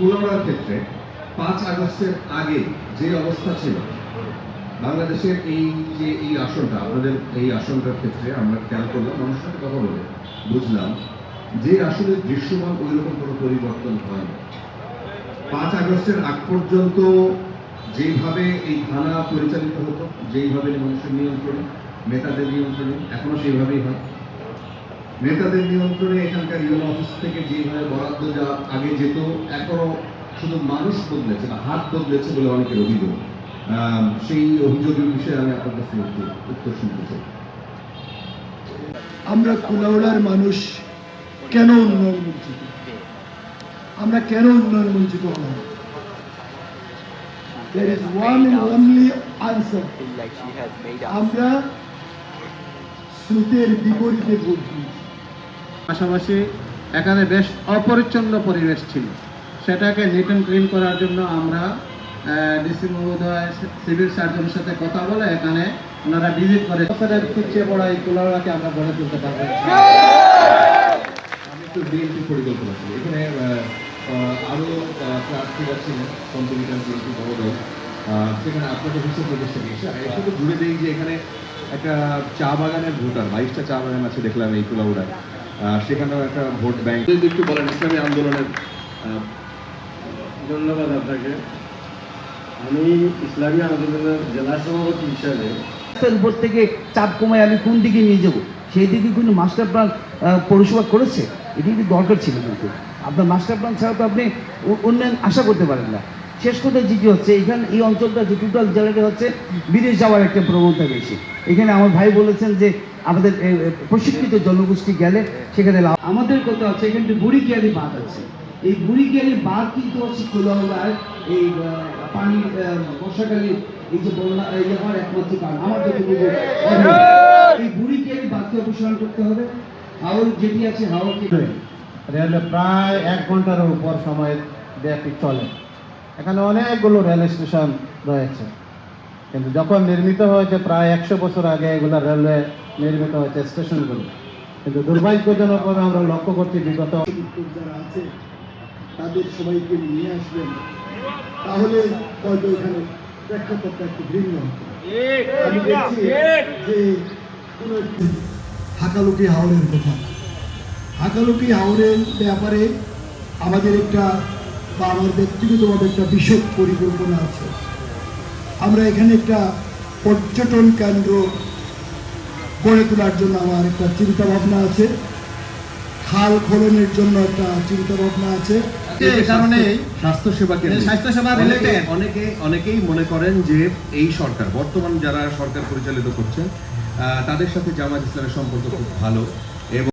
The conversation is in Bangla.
কুলাউড়ার ক্ষেত্রে পাঁচ আগস্টের আগে যে অবস্থা ছিল, বাংলাদেশের এই যে এই আসনটা আপনাদের এই আসনটার ক্ষেত্রে আমরা খেয়াল করলাম, মানুষের সাথে কথা বলে বুঝলাম যে আসলে দৃশ্যমান ওইরকম কোনো পরিবর্তন হয়নি। পাঁচ আগস্টের আগ পর্যন্ত যেইভাবে এই থানা পরিচালিত হতো, যেইভাবে মানুষের নিয়ন্ত্রণে, নেতাদের নিয়ন্ত্রণে, এখনও সেইভাবেই হয়। নেতাদের নিয়ন্ত্রণে এখানকার ইউনো অফিস থেকে যেভাবে বরাদ্দ যা আগে যেত এখনও শুধু মানুষ বদলেছে বা হাত বদলেছে বলে অনেকের অভিযোগ সেই অভিযোগের বিষয়ে আমি আপনার কাছে একটু উত্তর শুনতে চাই আমরা কুলাউড়ার মানুষ কেন উন্নয়ন বঞ্চিত আমরা কেন উন্নয়ন বঞ্চিত হলাম There is one and only answer. like she has made up. আমরা স্রোতের বিপরীতে দিয়েছি পাশাপাশি এখানে বেশ অপরিচ্ছন্ন পরিবেশ ছিল। সেটাকে নিট অ্যান্ড ক্লিন করার জন্য আমরা ডিসি মহোদয় সিভিল সার্জনের সাথে কথা বলে এখানে ওনারা ভিজিট করে। পিছিয়ে পড়া এই কুলাওয়াকে আমরা গড়ে তুলতে পারব। আমি একটু বিএনপি পরিকল্পনা ছিল এখানে আহ, আহ, আরও আহ, প্রার্থীরা ছিলেন কম্পিটিটার বিএনপি মহোদয়। সেখানে আপনাকে হিসেব প্রতিষ্ঠা এসে এর সাথে জুড়ে যে এখানে একটা চা বাগানের ভোটার বাইশটা চা বাগান আছে দেখলাম এই কুলাউড়ায় সেখানেও একটা ভোট ব্যাংক। যদি একটু বলেন, ইসলামী আন্দোলনের ধন্যবাদ আপনাকে। আমি ইসলামী আন্দোলনের জেলা সভাপতি হিসাবে উপর থেকে চাপ কমায় আমি কোন দিকে নিয়ে যাব? সেই দিকে কোনো মাস্টার প্ল্যান পৌরসভা করেছে। এটি কিন্তু দরকার ছিল কিন্তু। আপনার মাস্টার প্ল্যান ছাড়া তো আপনি উন্নয়ন আশা করতে পারেন না। শেষ কথা যেটি হচ্ছে, এখানে এই অঞ্চলটা যে টোটাল জায়গাটা হচ্ছে, বিদেশ যাওয়ার একটা প্রবণতা বেশি। এখানে আমার ভাই বলেছেন যে আমাদের প্রশিক্ষিত জনগোষ্ঠী গেলে সেখানে লাভ। আমাদের কথা হচ্ছে এখানে একটা বুড়িকিয়ারি বাঁধ আছে। এই বুড়িকিয়ারি বাঁধ কিন্তু হচ্ছে খোলাওয়ালার এই আহ, বর্ষাকালে এই যে বন্যা এই হওয়ার একমাত্র কারণ। আমার অভিমত। এই বুড়িকিয়ারি বাঁধকে অপসারণ করতে হবে। হাওর যেটি আছে হাওরকে রেলে প্রায় এক ঘণ্টার উপর সময় ব্যাপী চলে। এখানে অনেকগুলো রেল স্টেশন রয়েছে। কিন্তু যখন নির্মিত হয়েছে প্রায় একশো বছর আগে এগুলো রেলওয়ে নির্মিত হয়েছে স্টেশনগুলো। কিন্তু দুর্ভাগ্যজনকভাবে আমরা লক্ষ্য করছি বিগত যারা আছে, তাদের সবাইকে নিয়ে আসবেন। তাহলে হয়তো এখানে প্রেক্ষাপটটা একটু ভিন্ন আমি দেখছি যে কোনো একটি হাকালুকি হাওড়ের কথা। হাকালুকি হাওড়ের ব্যাপারে আমাদের একটা বা আমার ব্যক্তিগতভাবে একটা বিশদ পরিকল্পনা আছে। আমরা এখানে একটা পর্যটন কেন্দ্র গড়ে তোলার জন্য আমার একটা চিন্তা ভাবনা আছে। খাল খননের জন্য একটা চিন্তা ভাবনা আছে অনেকে অনেকেই মনে করেন যে এই সরকার বর্তমান যারা সরকার পরিচালিত করছেন তাদের সাথে জামাত ইসলামের সম্পর্ক খুব ভালো।